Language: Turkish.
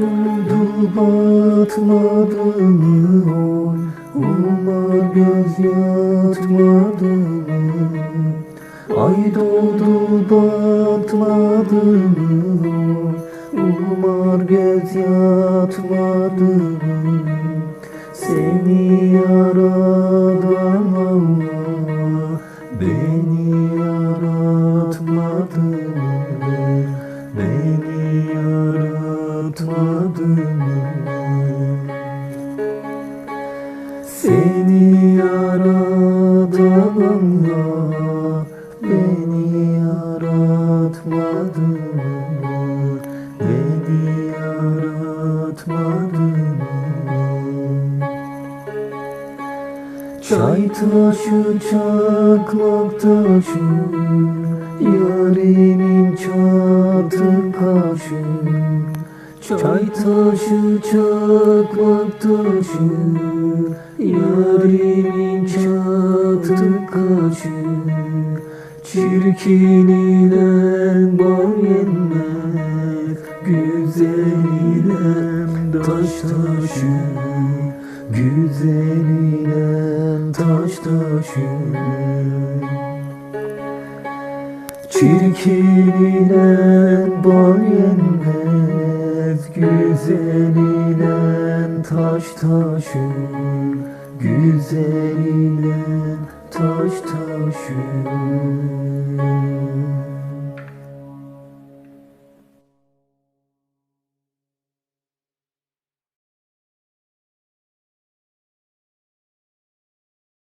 doğdu batmadı mı oy Umar göz yatmadı mı Ay doğdu batmadı mı oy Umar göz yatmadı mı Seni yaradan mı? Seni yaradan Allah Beni yaratmadı mı? Beni yaratmadı mı? Çay taşı çakmak taşı Yarimin çatı Çay taşı çakmak taşı Yarimin çatı kaşı. Çirkin ile bal yenmez Güzel taş taşı. Güzel taş taşı. Çirkin ile bal yenmez Güzel ile taş taşı Güzel ile taş taşı